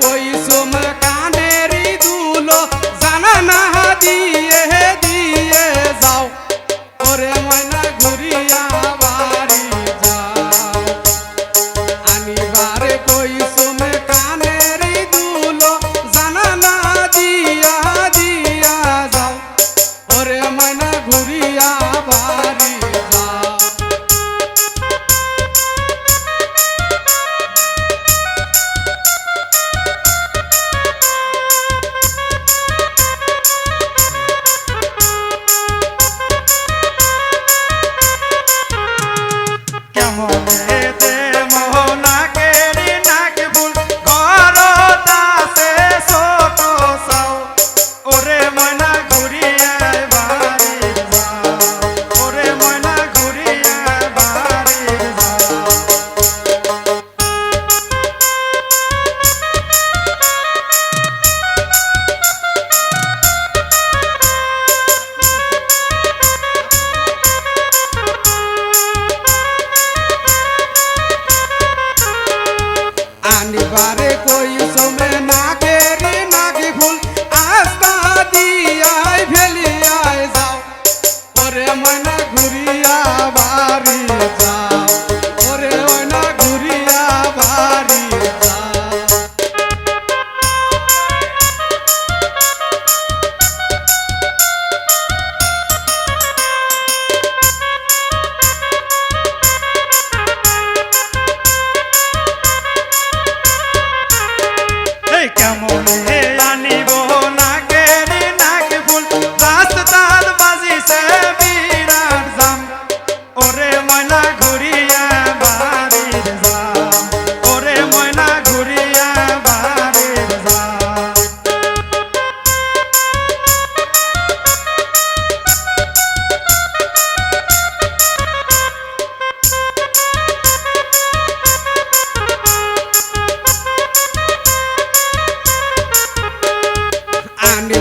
কই আনিবারে কই সুমে নাকেরি amor.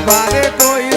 আনিবারে কই